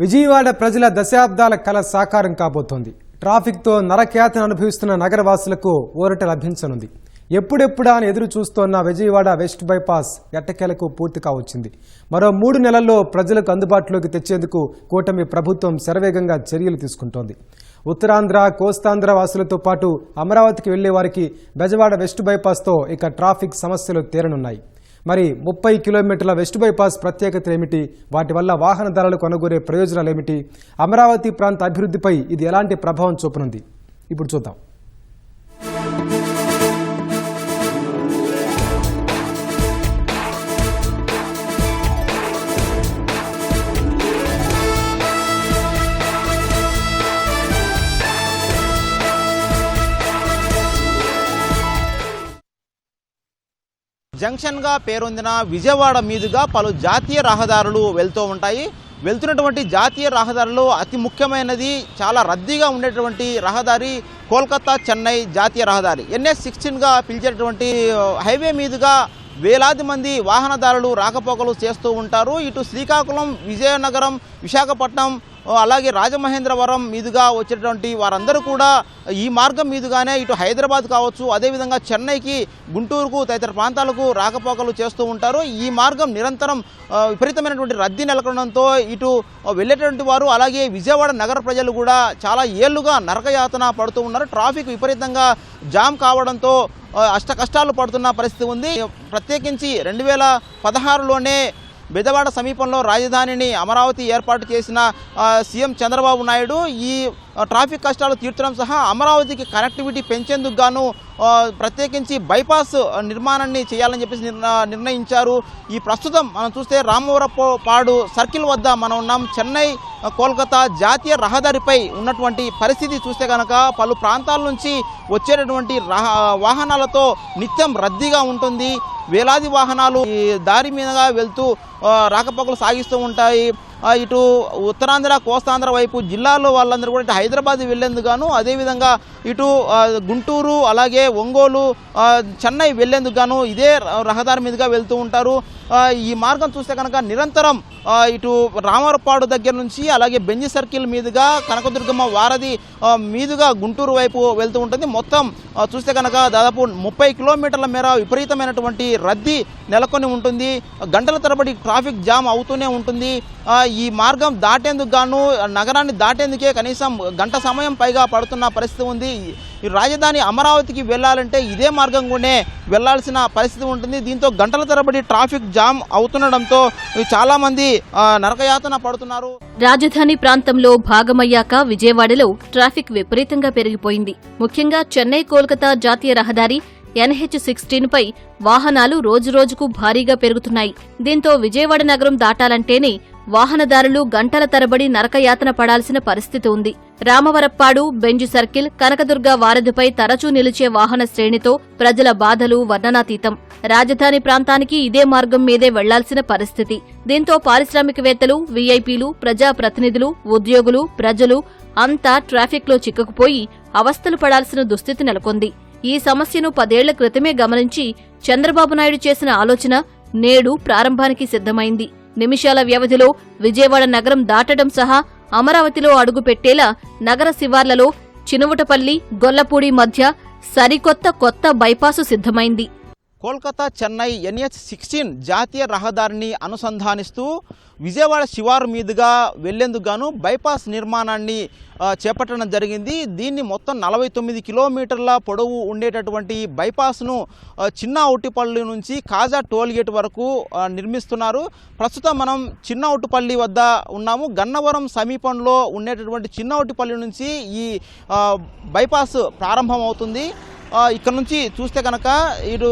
విజయవాడ ప్రజల దశాబ్దాల కల సాకారం కాబోతోంది. ట్రాఫిక్తో నరఖ్యాతిని అనుభవిస్తున్న నగరవాసులకు ఊరట లభించనుంది. ఎప్పుడెప్పుడా అని ఎదురు చూస్తోన్న విజయవాడ వెస్ట్ బైపాస్ ఎట్టకేలకు పూర్తి కావచ్చింది. మరో మూడు నెలల్లో ప్రజలకు అందుబాటులోకి తెచ్చేందుకు కూటమి ప్రభుత్వం శరవేగంగా చర్యలు తీసుకుంటోంది. ఉత్తరాంధ్ర కోస్తాంధ్ర వాసులతో పాటు అమరావతికి వెళ్ళే వారికి బెజవాడ వెస్ట్ బైపాస్తో ఇక ట్రాఫిక్ సమస్యలు తీరనున్నాయి. మరి ముప్పై కిలోమీటర్ల వెస్ట్ బైపాస్ ప్రత్యేకత ఏమిటి? వాటి వల్ల వాహనదారులకు అనుగురే ప్రయోజనాలు ఏమిటి? అమరావతి ప్రాంత అభివృద్ధిపై ఇది ఎలాంటి ప్రభావం చూపనుంది? ఇప్పుడు చూద్దాం. జంక్షన్గా పేరొందిన విజయవాడ మీదుగా పలు జాతీయ రహదారులు వెళ్తూ ఉంటాయి. వెళ్తున్నటువంటి జాతీయ రహదారులు అతి ముఖ్యమైనది చాలా రద్దీగా ఉండేటువంటి రహదారి కోల్కతా చెన్నై జాతీయ రహదారి. ఎన్ఎస్ సిక్స్టీన్గా పిలిచేటువంటి హైవే మీదుగా వేలాది మంది వాహనదారులు రాకపోకలు చేస్తూ ఉంటారు. ఇటు శ్రీకాకుళం విజయనగరం విశాఖపట్నం అలాగే రాజమహేంద్రవరం మీదుగా వచ్చేటువంటి వారందరూ కూడా ఈ మార్గం మీదుగానే ఇటు హైదరాబాద్ కావచ్చు అదేవిధంగా చెన్నైకి గుంటూరుకు తదితర ప్రాంతాలకు రాకపోకలు చేస్తూ ఉంటారు. ఈ మార్గం నిరంతరం విపరీతమైనటువంటి రద్దీ నెలకొనడంతో ఇటు వెళ్ళేటువంటి వారు అలాగే విజయవాడ నగర ప్రజలు కూడా చాలా ఏళ్ళుగా నరకయాతన పడుతూ ఉన్నారు. ట్రాఫిక్ విపరీతంగా జామ్ కావడంతో అష్ట కష్టాలు పడుతున్న పరిస్థితి ఉంది. ప్రత్యేకించి రెండు వేల పదహారులోనే బెదవాడ సమీపంలో రాజధానిని అమరావతి ఏర్పాటు చేసిన సీఎం చంద్రబాబు నాయుడు ఈ ట్రాఫిక్ కష్టాలు తీర్చడం సహా అమరావతికి కనెక్టివిటీ పెంచేందుకు గాను ప్రత్యేకించి బైపాస్ నిర్మాణాన్ని చేయాలని చెప్పేసి నిర్ణ- నిర్ణయించారు. ఈ ప్రస్తుతం మనం చూస్తే రామవరపాడు పాడు సర్కిల్ వద్ద మనం ఉన్నాం. చెన్నై కోల్కతా జాతీయ రహదారిపై ఉన్నటువంటి పరిస్థితి చూస్తే కనుక పలు ప్రాంతాల నుంచి వచ్చేటటువంటి రహ వాహనాలతో నిత్యం రద్దీగా ఉంటుంది. వేలాది వాహనాలు ఈ దారి మీదుగా వెళ్తూ ఆ, రాకపోకలు సాగిస్తూ ఉంటాయి. ఇటు ఉత్తరాంధ్ర కోస్తాంధ్ర వైపు జిల్లాలో వాళ్ళందరూ కూడా ఇటు హైదరాబాద్ వెళ్ళేందుకు అదేవిధంగా ఇటు గుంటూరు అలాగే ఒంగోలు చెన్నై వెళ్ళేందుకు గాను ఇదే రహదారి మీదుగా వెళ్తూ ఉంటారు. ఈ మార్గం చూస్తే కనుక నిరంతరం ఇటు రామవరపాడు దగ్గర నుంచి అలాగే బెంజి సర్కిల్ మీదుగా కనకదుర్గమ్మ వారధి మీదుగా గుంటూరు వైపు వెళ్తూ ఉంటుంది. మొత్తం చూస్తే కనుక దాదాపు ముప్పై కిలోమీటర్ల మేర విపరీతమైనటువంటి రద్దీ నెలకొని ఉంటుంది. గంటల తరబడి ట్రాఫిక్ జామ్ అవుతూనే ఉంటుంది. ఈ మార్గం దాటేందుకు గాను నగరాన్ని దాటేందుకే కనీసం గంట సమయం పైగా పడుతున్న పరిస్థితి ఉంది. ఈ రాజధాని అమరావతికి వెళ్ళాలంటే ఇదే మార్గం కూడా వెళ్ళాల్సిన పరిస్థితి ఉంటుంది. దీంతో గంటల తరబడి ట్రాఫిక్ జామ్ అవుతుండడంతో చాలామంది నరకయాతన పడుతున్నారు. రాజధాని ప్రాంతంలో భాగమయ్యాక విజయవాడలో ట్రాఫిక్ విపరీతంగా పెరిగిపోయింది. ముఖ్యంగా చెన్నై కోల్కతా జాతీయ రహదారి ఎన్హెచ్ సిక్స్టీన్ పై వాహనాలు రోజురోజుకు భారీగా పెరుగుతున్నాయి. దీంతో విజయవాడ నగరం దాటాలంటేనే వాహనదారులు గంటల తరబడి నరకయాతన పడాల్సిన పరిస్థితి ఉంది. రామవరప్పాడు బెంజు సర్కిల్ కనకదుర్గ వారధిపై తరచూ నిలిచే వాహన శ్రేణితో ప్రజల బాధలు వర్ణనాతీతం. రాజధాని ప్రాంతానికి ఇదే మార్గం మీదే వెళ్ళాల్సిన పరిస్థితి. దీంతో పారిశ్రామికవేత్తలు వీఐపీలు ప్రజాప్రతినిధులు ఉద్యోగులు ప్రజలు అంతా ట్రాఫిక్లో చిక్కుకుపోయి అవస్థలు పడాల్సిన దుస్థితి నెలకొంది. ఈ సమస్యను పదేళ్ళ క్రితమే గమనించి చంద్రబాబు నాయుడు చేసిన ఆలోచన నేడు ప్రారంభానికి సిద్ధమైంది. నిమిషాల వ్యవధిలో విజయవాడ నగరం దాటడం సహా అమరావతిలో అడుగుపెట్టేలా నగర శివార్లలో చినువుటపల్లి గొల్లపూడి మధ్య సరికొత్త కొత్త బైపాసు సిద్ధమైంది. కోల్కతా చెన్నై ఎన్హెచ్ సిక్స్టీన్ జాతీయ రహదారిని అనుసంధానిస్తూ విజయవాడ శివారు మీదుగా వెళ్ళేందుకు గాను బైపాస్ నిర్మాణాన్ని చేపట్టడం జరిగింది. దీన్ని మొత్తం నలభై తొమ్మిది కిలోమీటర్ల పొడవు ఉండేటటువంటి బైపాస్ను చిన్న ఔటిపల్లి నుంచి కాజా టోల్గేట్ వరకు నిర్మిస్తున్నారు. ప్రస్తుతం మనం చిన్న ఔటుపల్లి వద్ద ఉన్నాము. గన్నవరం సమీపంలో ఉండేటటువంటి చిన్న ఔటిపల్లి నుంచి ఈ బైపాస్ ప్రారంభమవుతుంది. ఇక్కడ నుంచి చూస్తే కనుక ఇటు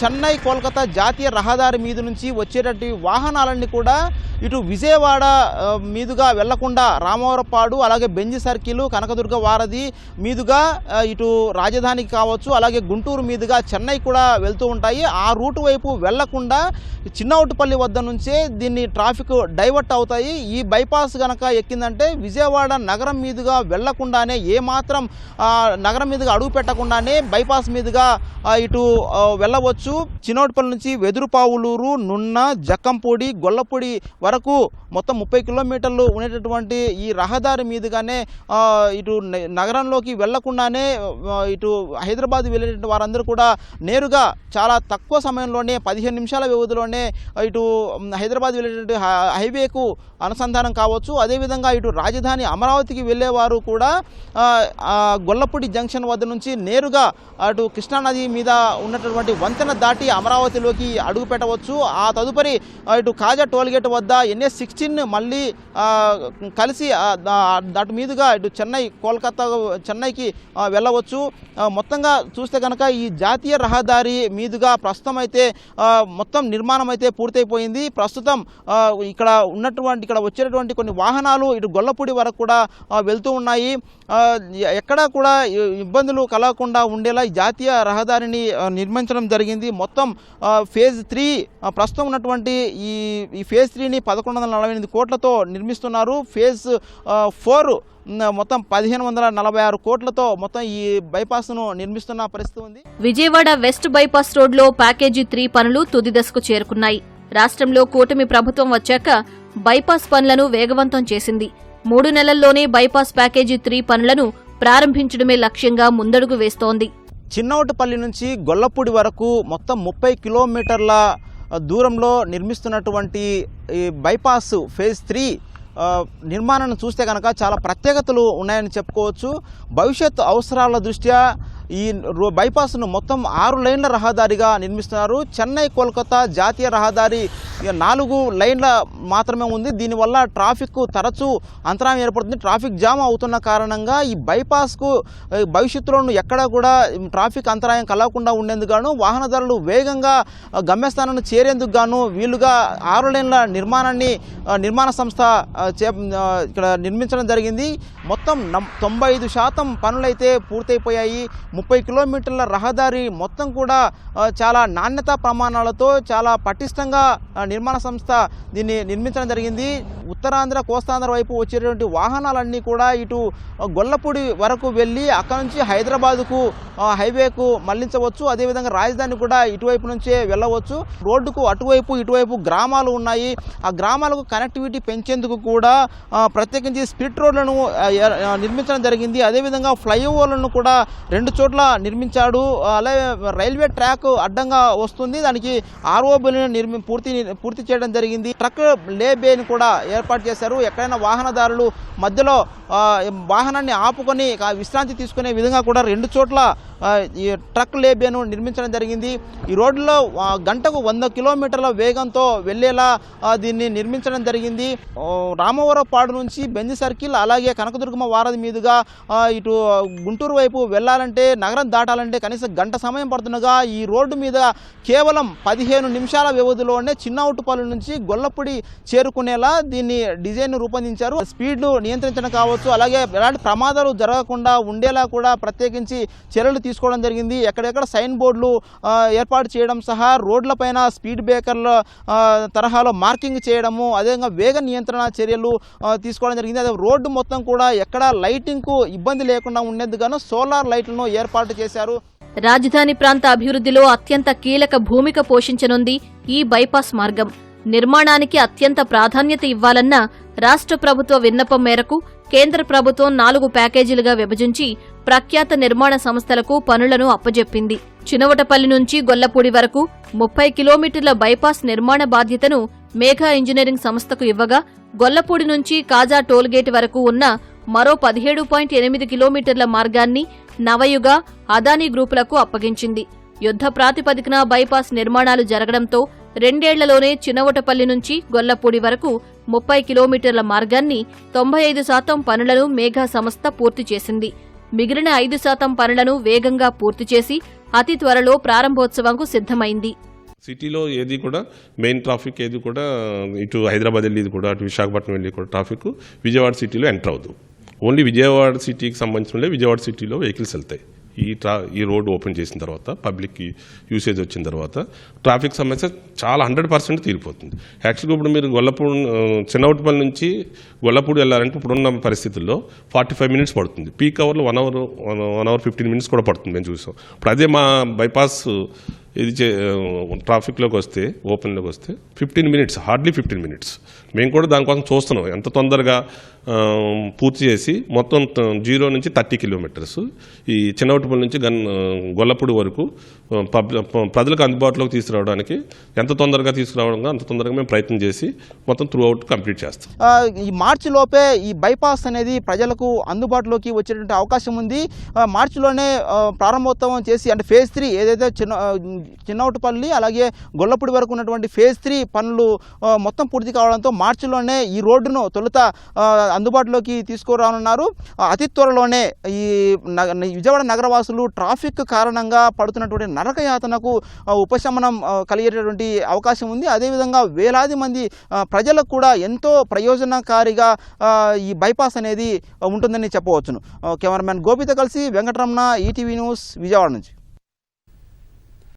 చెన్నై కోల్కతా జాతీయ రహదారి మీద నుంచి వచ్చేటటువంటి వాహనాలన్నీ కూడా ఇటు విజయవాడ మీదుగా వెళ్ళకుండా రామవరపాడు అలాగే బెంజి సర్కిల్ కనకదుర్గ వారధి మీదుగా ఇటు రాజధానికి కావచ్చు అలాగే గుంటూరు మీదుగా చెన్నై కూడా వెళ్తూ ఉంటాయి. ఆ రూటు వైపు వెళ్ళకుండా చిన్నౌటిపల్లి వద్ద నుంచే దీన్ని ట్రాఫిక్ డైవర్ట్ అవుతాయి. ఈ బైపాస్ గనక ఎక్కిందంటే విజయవాడ నగరం మీదుగా వెళ్ళకుండానే ఏమాత్రం నగరం మీదుగా అడుగు పెట్టకుండానే బైపాస్ మీదుగా ఇటు వెళ్ళవచ్చు. చిన్నోటిపల్లి నుంచి వెదురుపావులూరు నున్న జక్కంపూడి గొల్లపూడి వరకు మొత్తం ముప్పై కిలోమీటర్లు ఉండేటటువంటి ఈ రహదారి మీదుగానే ఇటు నగరంలోకి వెళ్ళకుండానే ఇటు హైదరాబాద్ వెళ్ళేటువంటి వారందరూ కూడా నేరుగా చాలా తక్కువ సమయంలోనే పదిహేను నిమిషాల వ్యవధిలోనే ఇటు హైదరాబాద్ వెళ్ళేటువంటి హై- హైవేకు అనుసంధానం కావచ్చు. అదేవిధంగా ఇటు రాజధాని అమరావతికి వెళ్ళేవారు కూడా గొల్లపూడి జంక్షన్ వద్ద నుంచి నేరుగా అటు కృష్ణానది మీద ఉన్నటువంటి వంతెన దాటి అమరావతిలోకి అడుగు పెట్టవచ్చు ఆ తదుపరి ఇటు కాజా టోల్గేట్ వద్ద ఎన్ఎస్ సిక్స్టీన్ మళ్ళీ కలిసి దాటి మీదుగా ఇటు చెన్నై కోల్కతా చెన్నైకి వెళ్ళవచ్చు. మొత్తంగా చూస్తే కనుక ఈ జాతీయ రహదారి మీదుగా ప్రస్తుతం అయితే మొత్తం నిర్మాణం అయితే పూర్తయిపోయింది. ప్రస్తుతం ఇక్కడ ఉన్నటువంటి ఇక్కడ వచ్చేటటువంటి కొన్ని వాహనాలు ఇటు గొల్లపూడి వరకు కూడా వెళ్తూ ఉన్నాయి. ఎక్కడా కూడా ఇబ్బందులు కలగకుండా ఉండేలా జాతీయ రహదారిని నిర్మించడం జరిగింది. మొత్తం ఫేజ్ త్రీ ప్రస్తుతం ఉన్నటువంటి ఈ ఈ ఫేజ్ త్రీని పదకొండు వందల నలభై ఎనిమిది కోట్లతో నిర్మిస్తున్నారు. ఫేజ్ ఫోర్ మొత్తం పదిహేను వందల నలభై ఆరు కోట్లతో మొత్తం ఈ బైపాస్ను నిర్మిస్తున్న పరిస్థితి ఉంది. విజయవాడ వెస్ట్ బైపాస్ రోడ్లో ప్యాకేజీ త్రీ పనులు తుది దశకు చేరుకున్నాయి. రాష్ట్రంలో కూటమి ప్రభుత్వం వచ్చాక బైపాస్ పనులను వేగవంతం చేసింది. మూడు నెలల్లోనే బైపాస్ ప్యాకేజీ త్రీ పనులను ప్రారంభించడమే లక్ష్యంగా ముందడుగు వేస్తోంది. చిన్నవటిపల్లి నుంచి గొల్లపూడి వరకు మొత్తం ముప్పై కిలోమీటర్ల దూరంలో నిర్మిస్తున్నటువంటి ఈ బైపాస్ ఫేజ్ త్రీ నిర్మాణాన్ని చూస్తే కనుక చాలా ప్రత్యేకతలు ఉన్నాయని చెప్పుకోవచ్చు. భవిష్యత్ అవసరాల దృష్ట్యా ఈ రో- బైపాస్ను మొత్తం ఆరు లైన్ల రహదారిగా నిర్మిస్తున్నారు. చెన్నై కోల్కతా జాతీయ రహదారి నాలుగు లైన్ల మాత్రమే ఉంది. దీనివల్ల ట్రాఫిక్ తరచూ అంతరాయం ఏర్పడుతుంది. ట్రాఫిక్ జామ్ అవుతున్న కారణంగా ఈ బైపాస్కు భవిష్యత్తులోను ఎక్కడా కూడా ట్రాఫిక్ అంతరాయం కలగకుండా ఉండేందుకు గాను వాహనదారులు వేగంగా గమ్యస్థానాన్ని చేరేందుకు గాను వీలుగా ఆరు లైన్ల నిర్మాణాన్ని నిర్మాణ సంస్థ చే ఇక్కడ నిర్మించడం జరిగింది. మొత్తం నం- తొంభై ఐదు శాతం పనులైతే పూర్తయిపోయాయి. ముప్పై కిలోమీటర్ల రహదారి మొత్తం కూడా చాలా నాణ్యత ప్రమాణాలతో చాలా పటిష్టంగా నిర్మాణ సంస్థ దీన్ని నిర్మించడం జరిగింది. ఉత్తరాంధ్ర కోస్తాంధ్ర వైపు వచ్చేటువంటి వాహనాలన్నీ కూడా ఇటు గొల్లపూడి వరకు వెళ్ళి అక్కడ నుంచి హైదరాబాదుకు హైవేకు మళ్ళించవచ్చు. అదేవిధంగా రాజధాని కూడా ఇటువైపు నుంచే వెళ్ళవచ్చు. రోడ్డుకు అటువైపు ఇటువైపు గ్రామాలు ఉన్నాయి. ఆ గ్రామాలకు కనెక్టివిటీ పెంచేందుకు కూడా ప్రత్యేకించి స్పిరిట్ రోడ్లను నిర్మించడం జరిగింది. అదేవిధంగా ఫ్లైఓవర్లను కూడా రెండు చోట్ల నిర్మించాడు. అలాగే రైల్వే ట్రాక్ అడ్డంగా వస్తుంది. దానికి ఆర్ఓ బిల్లును నిర్మి పూర్తి పూర్తి చేయడం జరిగింది. ట్రక్ లే బేని కూడా ఏర్పాటు చేశారు. ఎక్కడైనా వాహనదారులు మధ్యలో వాహనాన్ని ఆపుకొని విశ్రాంతి తీసుకునే విధంగా కూడా రెండు చోట్ల ఈ ట్రక్ లేబియాను నిర్మించడం జరిగింది. ఈ రోడ్డులో గంటకు వంద కిలోమీటర్ల వేగంతో వెళ్ళేలా దీన్ని నిర్మించడం జరిగింది. రామవరపాడు నుంచి బెంజ్ సర్కిల్ అలాగే కనకదుర్గమ్మ వారధి మీదుగా ఇటు గుంటూరు వైపు వెళ్ళాలంటే నగరం దాటాలంటే కనీసం గంట సమయం పడుతుండగా ఈ రోడ్డు మీద కేవలం పదిహేను నిమిషాల వ్యవధిలోనే చిన్నవుటుపల్లి నుంచి గొల్లపూడి చేరుకునేలా దీన్ని డిజైన్ రూపొందించారు. స్పీడ్ను నియంత్రించడం కావచ్చు అలాగే ఎలాంటి ప్రమాదాలు జరగకుండా ఉండేలా కూడా ప్రత్యేకించి చర్యలు తీసుకోవడం జరిగింది. ఎక్కడెక్కడ సైన్ బోర్డులు ఏర్పాటు చేయడం సహా రోడ్లపైన స్పీడ్ బ్రేకర్ల తరహాలో మార్కింగ్ చేయడము అదేవిధంగా వేగ నియంత్రణ చర్యలు తీసుకోవడం జరిగింది. అదే రోడ్డు మొత్తం కూడా ఎక్కడ లైటింగ్కు ఇబ్బంది లేకుండా ఉండేందుకు సోలార్ లైట్లను ఏర్పాటు చేశారు. రాజధాని ప్రాంత అభివృద్ధిలో అత్యంత కీలక భూమిక పోషించనుంది ఈ బైపాస్ మార్గం. నిర్మాణానికి అత్యంత ప్రాధాన్యత ఇవ్వాలన్న రాష్ట్ర ప్రభుత్వ విన్నపం మేరకు కేంద్ర ప్రభుత్వం నాలుగు ప్యాకేజీలుగా విభజించి ప్రఖ్యాత నిర్మాణ సంస్థలకు పనులను అప్పజెప్పింది. చినవటపల్లి నుంచి గొల్లపూడి వరకు ముప్పై కిలోమీటర్ల బైపాస్ నిర్మాణ బాధ్యతను మేఘా ఇంజనీరింగ్ సంస్థకు ఇవ్వగా గొల్లపూడి నుంచి కాజా టోల్గేట్ వరకు ఉన్న మరో పదిహేడు పాయింట్ ఎనిమిది కిలోమీటర్ల మార్గాన్ని నవయుగ అదానీ గ్రూపులకు అప్పగించింది. యుద్ధ ప్రాతిపదికన బైపాస్ నిర్మాణాలు జరగడంతో రెండేళ్ళలోనే చినవటపల్లి నుంచి గొల్లపూడి వరకు ముప్పై కిలోమీటర్ల మార్గాన్ని తొంభై ఐదు శాతం పనులను మేఘా సంస్థ పూర్తి చేసింది. మిగిలిన ఐదు శాతం పనులను వేగంగా పూర్తి చేసి అతి త్వరలో ప్రారంభోత్సవంకు సిద్ధమైంది. సిటీలో ఏది కూడా మెయిన్ ట్రాఫిక్ ఏది కూడా ఇటు హైదరాబాద్ వెళ్ళేది కూడా అటు విశాఖపట్నం వెళ్ళి కూడా ట్రాఫిక్ విజయవాడ సిటీలో ఎంటర్ అవ్వదు. ఓన్లీ విజయవాడ సిటీకి సంబంధించిన విజయవాడ సిటీలో వెహికల్స్ వెళ్తాయి. ఈ ట్రా ఈ రోడ్ ఓపెన్ చేసిన తర్వాత పబ్లిక్కి యూసేజ్ వచ్చిన తర్వాత ట్రాఫిక్ సమస్య చాలా హండ్రెడ్ పర్సెంట్ తీరిపోతుంది. యాక్చువల్గా ఇప్పుడు మీరు గొల్లపూడి ఆ, చిన్నవటిపల్లి నుంచి గొల్లపూడి వెళ్ళాలంటే ఇప్పుడున్న పరిస్థితుల్లో ఫార్టీ ఫైవ్ మినిట్స్ పడుతుంది. పీక్ అవర్లో one hour one hour fifteen minutes కూడా పడుతుంది మేము చూసాం. ఇప్పుడు అదే మా బైపాస్ ఇది చే ట్రాఫిక్లోకి వస్తే ఓపెన్లోకి వస్తే fifteen minutes hardly fifteen minutes. మేము కూడా దానికోసం చూస్తున్నాం. ఎంత తొందరగా పూర్తి చేసి మొత్తం జీరో నుంచి థర్టీ కిలోమీటర్స్. ఈ చిన్నవటిపల్లి నుంచి గన్ గొల్లపూడి వరకు ప్రజలకు అందుబాటులోకి తీసుకురావడానికి ఎంత తొందరగా తీసుకురావడంగా అంత తొందరగా మేము ప్రయత్నం చేసి మొత్తం త్రూ అవుట్ కంప్లీట్ చేస్తాం. ఈ మార్చి లోపే ఈ బైపాస్ అనేది ప్రజలకు అందుబాటులోకి వచ్చేటువంటి అవకాశం ఉంది. ఆ, మార్చిలోనే ప్రారంభోత్సవం చేసి అంటే ఫేజ్ త్రీ ఏదైతే చిన్న చిన్నవటిపల్లి అలాగే గొల్లపూడి వరకు ఉన్నటువంటి ఫేజ్ త్రీ పనులు మొత్తం పూర్తి కావడంతో మార్చిలోనే ఈ రోడ్డును తొలుత అందుబాటులోకి తీసుకురానున్నారు. అతి త్వరలోనే ఈ విజయవాడ నగరవాసులు ట్రాఫిక్ కారణంగా పడుతున్నటువంటి నరకయాతనకు ఉపశమనం కలిగేటటువంటి అవకాశం ఉంది. అదేవిధంగా వేలాది మంది ప్రజలకు కూడా ఎంతో ప్రయోజనకారిగా ఈ బైపాస్ అనేది ఉంటుందని చెప్పవచ్చును. కెమెరామ్యాన్ కెమెరామెన్ గోపితో కలిసి వెంకటరమణ ఈటీవీ న్యూస్ విజయవాడ నుంచి.